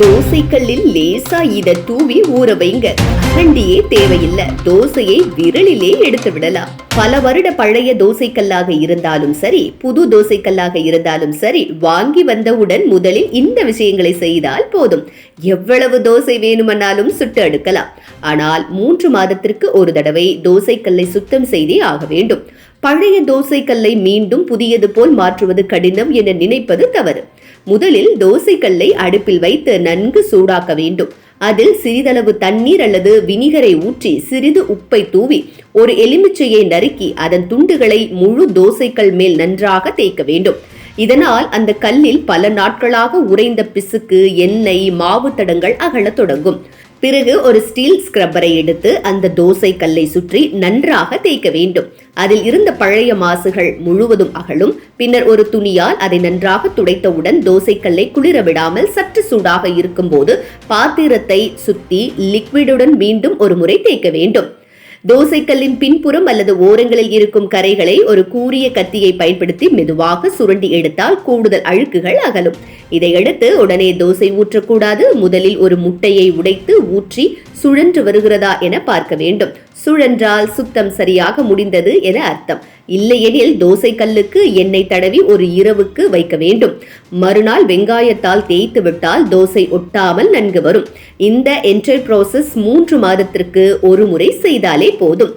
தோசைக்கல்லில் லேசா இத தூவி ஊற வைங்க. கண்டியே தேவையில்லை. தோசையை விரலிலே எடுத்து விடலாம். பல வருட பழைய தோசைக்கல்லாக இருந்தாலும் சரி புது தோசைக்கல்லாக இருந்தாலும் சரி வாங்கி வந்தவுடன் முதலில் இந்த விஷயங்களை செய்தால் போதும். எவ்வளவு தோசை வேணுமானாலும் சுட்டு எடுக்கலாம். ஆனால் மூன்று மாதத்திற்கு ஒரு தடவை தோசைக்கல்லை சுத்தம் செய்தே ஆக வேண்டும். பழைய தோசைக்கல்லை மீண்டும் புதியது போல் மாற்றுவது கடினம் என நினைப்பது தவறு. முதலில் தோசைக்கல்லை அடுப்பில் வைத்து நன்கு சூடாக்க வேண்டும். அதில் சிறிதளவு தண்ணீர் அல்லது வினிகரை ஊற்றி சிறிது உப்பை தூவி ஒரு எலுமிச்சையை நறுக்கி அதன் துண்டுகளை முழு தோசைக்கல் மேல் நன்றாக தேய்க்க வேண்டும். இதனால் அந்த கல்லில் பல நாட்களாக உறைந்த பிசுக்கு எண்ணெய் மாவு தடங்கள் அகலத் தொடங்கும். பிறகு ஒரு ஸ்டீல் ஸ்க்ரப்பரை எடுத்து அந்த தோசை கல்லை சுற்றி நன்றாக தேய்க்க வேண்டும். அதில் இருந்த பழைய மாசுகள் முழுவதும் அகலும். பின்னர் ஒரு துணியால் அதை நன்றாக துடைத்தவுடன் தோசைக்கல்லை குளிர விடாமல் சற்று சூடாக இருக்கும்போது பாத்திரத்தை சுத்தி லிக்விடுடன் மீண்டும் ஒரு முறை தேய்க்க வேண்டும். தோசைக்கல்லின் பின்புறம் அல்லது ஓரங்களில் இருக்கும் கரைகளை ஒரு கூரிய கத்தியை பயன்படுத்தி மெதுவாக சுரண்டி எடுத்தால் கூடுதல் அழுக்குகள் அகலும். இதையடுத்து உடனே தோசை ஊற்றக்கூடாது. முதலில் ஒரு முட்டையை உடைத்து ஊற்றி சுழன்று வருகிறதா என பார்க்க வேண்டும். சுழன்றால் சுத்தம் சரியாக முடிந்தது என அர்த்தம். இல்லையெனில் தோசை கல்லுக்கு எண்ணெய் தடவி ஒரு இரவுக்கு வைக்க வேண்டும். மறுநாள் வெங்காயத்தால் தேய்த்து விட்டால் தோசை ஒட்டாமல் நன்கு வரும். இந்த என்டர் ப்ராசஸ் மூன்று மாதத்திற்கு ஒரு முறை செய்தாலே போதும்.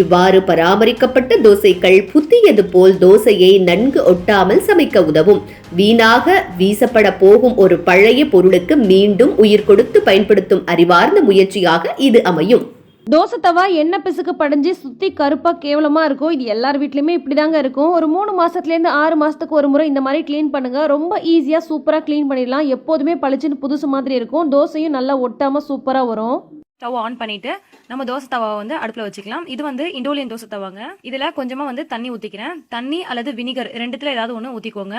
இவ்வாறு பராமரிக்கப்பட்ட தோசைகள் புத்தியது போல் தோசையை நன்கு ஒட்டாமல் சமைக்க உதவும். வீணாக வீசப்பட போகும் ஒரு பழைய பொருளுக்கு மீண்டும் உயிர் கொடுத்து பயன்படுத்தும் அறிவார்ந்த முயற்சியாக இது அமையும். தோசை தவா எண்ணெய் பிசுக்கு படிஞ்சு சுற்றி கருப்பாக கேவலமாக இருக்கும் இது எல்லார் வீட்லேயுமே இப்படி தாங்க இருக்கும். ஒரு மூணு மாதத்துலேருந்து ஆறு மாதத்துக்கு ஒரு முறை இந்த மாதிரி க்ளீன் பண்ணுங்கள் ரொம்ப ஈஸியாக சூப்பராக க்ளீன் பண்ணிடலாம். எப்போதுமே பளிச்சுன்னு புதுசு மாதிரி இருக்கும். தோசையும் நல்லா ஒட்டாமல் சூப்பராக வரும். ஸ்டவ் ஆன் பண்ணிட்டு நம்ம தோசை தவாவை வந்து அடுப்பில் வச்சுக்கலாம். இது வந்து இண்டோலியன் தோசை தவாங்க. இதில் கொஞ்சமாக வந்து தண்ணி ஊற்றிக்கிறேன் தண்ணி அல்லது வினிகர் ரெண்டுத்தில் ஏதாவது ஒன்று ஊற்றிக்கோங்க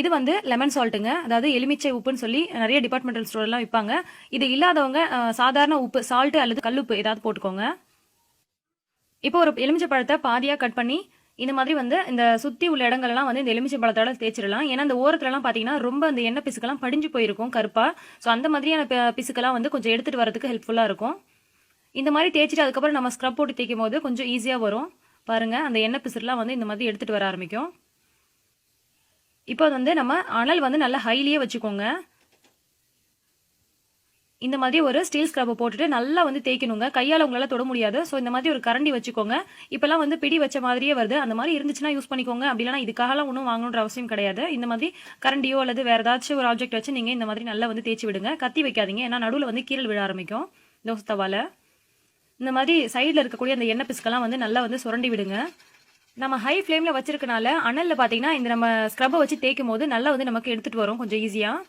இது வந்து லெமன் சால்ட்டுங்க அதாவது எலுமிச்சை உப்புன்னு சொல்லி நிறைய டிபார்ட்மெண்டல் ஸ்டோர்லாம் விற்பாங்க இது இல்லாதவங்க சாதாரண உப்பு சால்ட்டு அல்லது கல்லுப்பு ஏதாவது போட்டுக்கோங்க. இப்போ ஒரு எலுமிச்சை பழத்தை பாதியாக கட் பண்ணி இந்த மாதிரி வந்து இந்த சுற்றி உள்ள இடங்கள்லாம் வந்து இந்த எலுமிச்சை பழத்தோட தேய்ச்சிடலாம். ஏன்னா இந்த ஓரத்துலலாம் பார்த்தீங்கன்னா ரொம்ப அந்த எண்ணெய் பிசுக்கெல்லாம் படிஞ்சு போயிருக்கும் கருப்பாக ஸோ அந்த மாதிரியான பிசுக்கெல்லாம் வந்து கொஞ்சம் எடுத்துகிட்டு வரதுக்கு ஹெல்ப்ஃபுல்லாக இருக்கும். இந்த மாதிரி தேய்ச்சிட்டு அதுக்கப்புறம் நம்ம ஸ்க்ரப் போட்டு தேய்க்கும் போது கொஞ்சம் ஈஸியாக வரும். பாருங்கள் அந்த எண்ணெய் பிசுறுலாம் வந்து இந்த மாதிரி எடுத்துகிட்டு வர ஆரம்பிக்கும். இப்போ வந்து நம்ம அனல் வந்து நல்லா ஹைலியே வச்சுக்கோங்க. இந்த மாதிரி ஒரு ஸ்டீல் ஸ்க்ரப்பை போட்டுட்டு நல்லா வந்து தேய்க்கணுங்க. கையால் உங்களால் தொட முடியாது. ஸோ இந்த மாதிரி ஒரு கரண்டி வச்சுக்கோங்க. இப்போல்லாம் வந்து பிடி வச்ச மாதிரியே வருது. அந்த மாதிரி இருந்துச்சுன்னா யூஸ் பண்ணிக்கோங்க. அப்படி இதுக்காகலாம் ஒன்றும் வாங்கணுன்ற அவசியம் கிடையாது. இந்த மாதிரி கரண்டியோ அல்லது வேறு ஏதாச்சும் ஒரு ஆப்ஜெக்ட் வச்சு நீங்கள் இந்த மாதிரி நல்லா வந்து தேய்ச்சி விடுங்க. கத்தி வைக்காதீங்க. ஏன்னா நடுவில் வந்து கீரல் விழ ஆரம்பிக்கும். தோசை தவாலை. இந்த மாதிரி சைடில் இருக்கக்கூடிய அந்த எண்ணெய் பிசுக்கெல்லாம் வந்து நல்லா வந்து சுரண்டி விடுங்க. நம்ம ஹை ஃப்ளேமில் வச்சிருக்கனால அனலில் பார்த்தீங்கன்னா இந்த நம்ம ஸ்க்ரப்பை வச்சு தேய்க்கும் போது நல்லா வந்து நமக்கு எடுத்துகிட்டு வரும் கொஞ்சம் ஈஸியாக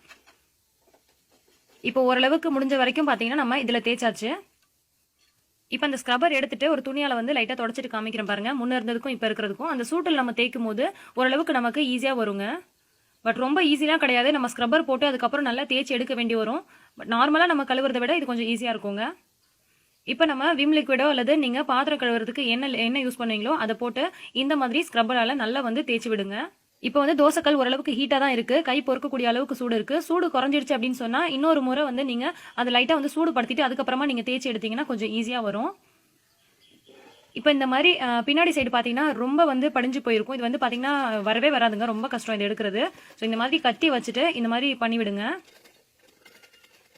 இப்போ ஓரளவுக்கு முடிஞ்ச வரைக்கும் பார்த்தீங்கன்னா நம்ம இதில் தேய்ச்சாச்சு. இப்போ அந்த ஸ்க்ரப்பர் எடுத்துட்டு ஒரு துணியால் வந்து லைட்டாக தொடச்சிட்டு காமிக்கிறேன் பாருங்க. முன்ன இருந்ததுக்கும் இப்போ இருக்கிறதுக்கும் அந்த சூட்டில் நம்ம தேய்க்கும் போது ஓரளவுக்கு நமக்கு ஈஸியாக வருங்க. பட் ரொம்ப ஈஸிலாம் கிடையாது. நம்ம ஸ்க்ரப்பர் போட்டு அதுக்கப்புறம் நல்லா தேய்ச்சி எடுக்க வேண்டி வரும். பட் நார்மலாக நம்ம கழுவுறதை விட இது கொஞ்சம் ஈஸியாக இருக்குங்க. இப்போ நம்ம விம் லிக்விடோ அல்லது நீங்கள் பாத்திரம் கழுவுறதுக்கு என்ன என்ன யூஸ் பண்ணுவீங்களோ அதை போட்டு இந்த மாதிரி ஸ்க்ரப்பரால் நல்லா வந்து தேய்ச்சி விடுங்க. இப்போ வந்து தோசைக்கல் ஓரளவுக்கு ஹீட்டாக தான் இருக்குது கை பொறுக்கக்கூடிய அளவுக்கு சூடு இருக்குது சூடு குறைஞ்சிருச்சு அப்படின்னு சொன்னால் இன்னொரு முறை வந்து நீங்கள் அதை லைட்டாக வந்து சூடு படுத்திட்டு அதுக்கப்புறமா நீங்கள் தேய்ச்சி எடுத்தீங்கன்னா கொஞ்சம் ஈஸியாக வரும். இப்போ இந்த மாதிரி பின்னாடி சைடு பார்த்தீங்கன்னா ரொம்ப வந்து படிஞ்சு போயிருக்கும். இது வந்து பார்த்தீங்கன்னா வரவே வராதுங்க. ரொம்ப கஷ்டம் இது எடுக்கிறது. ஸோ இந்த மாதிரி கத்தி வச்சுட்டு இந்த மாதிரி பண்ணிவிடுங்க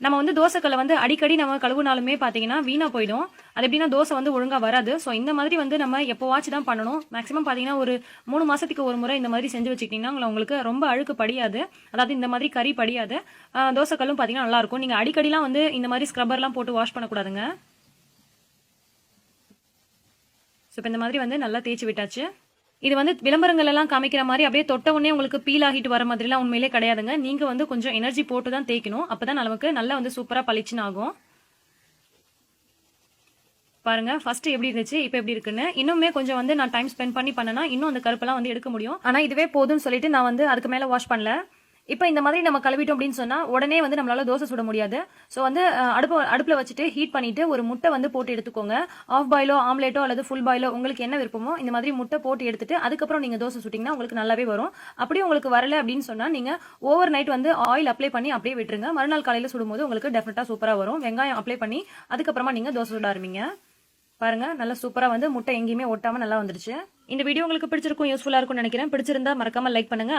நம்ம வந்து தோசைக்கல்லை வந்து அடிக்கடி நம்ம கழுவுனாலுமே பார்த்தீங்கன்னா வீணாக போயிடும். அது எப்படின்னா தோசை வந்து ஒழுங்காக வராது. ஸோ இந்த மாதிரி வந்து நம்ம எப்போவாச்சும் தான் பண்ணணும். மேக்ஸிமம் பார்த்தீங்கன்னா ஒரு மூணு மாதத்துக்கு ஒரு முறை இந்த மாதிரி செஞ்சு வச்சுக்கிட்டிங்கன்னா உங்களுக்கு ரொம்ப அழுக்கு படியாது. அதாவது இந்த மாதிரி கறி படியாது. தோசைக்கல்லும் பார்த்தீங்கன்னா நல்லாயிருக்கும் நீங்கள் அடிக்கடிலாம் வந்து இந்த மாதிரி ஸ்க்ரப்பர்லாம் போட்டு வாஷ் பண்ணக்கூடாதுங்க. ஸோ இப்போ இந்த மாதிரி வந்து நல்லா தேய்ச்சி விட்டாச்சு. இது வந்து விளம்பரங்கள் எல்லாம் காமிக்கிற மாதிரி அப்படியே தொட்ட உடனே உங்களுக்கு பீல் ஆகிட்டு வர மாதிரிலாம் உண்மையிலே கிடையாதுங்க. நீங்கள் வந்து கொஞ்சம் எனர்ஜி போட்டு தான் தேய்க்கணும். அப்போ தான் நமக்கு நல்லா வந்து சூப்பராக பளிச்சுன்னு ஆகும். பாருங்க ஃபர்ஸ்ட் எப்படி இருந்துச்சு இப்போ எப்படி இருக்குன்னு. இன்னுமே கொஞ்சம் வந்து நான் டைம் ஸ்பெண்ட் பண்ணி பண்ணனா இன்னும் அந்த கருப்பெல்லாம் வந்து எடுக்க முடியும். ஆனால் இதுவே போதும்னு சொல்லிட்டு நான் வந்து அதுக்கு மேலே வாஷ் பண்ணல. இப்போ இந்த மாதிரி நம்ம கழுவிட்டோம் அப்படின்னு சொன்னால் உடனே வந்து நம்மளால தோசை சுட முடியாது. ஸோ வந்து அடுப்பு அடுப்பில் வச்சுட்டு ஹீட் பண்ணிட்டு ஒரு முட்டை வந்து போட்டு எடுத்துக்கோங்க. ஆஃப் பாயிலோ ஆம்லேட்டோ அல்லது ஃபுல் பாயிலோ உங்களுக்கு என்ன விருப்பமோ இந்த மாதிரி முட்டை போட்டு எடுத்துட்டு அதுக்கப்புறம் நீங்கள் தோசை சுட்டிங்கன்னா உங்களுக்கு நல்லாவே வரும். அப்படியே உங்களுக்கு வரல அப்படின்னு சொன்னால் நீங்கள் ஓவர் நைட் வந்து ஆயில் அப்ளை பண்ணி அப்படியே விட்டுருங்க. மறுநாள் காலையில் சுடும்போது உங்களுக்கு டெஃபினட்டாக சூப்பராக வரும். வெங்காயம் அப்ளை பண்ணி அதுக்கப்புறமா நீங்கள் தோசை சுட ஆரம்பிங்க. பாருங்க நல்லா சூப்பராக வந்து முட்டை எங்கேயுமே ஒட்டாமல் நல்லா வந்துருச்சு. இந்த வீடியோ உங்களுக்கு பிடிச்சிருக்கும் யூஸ்ஃபுல்லாக இருக்கும்னு நினைக்கிறேன். பிடிச்சிருந்தா மறக்காம லைக் பண்ணுங்க.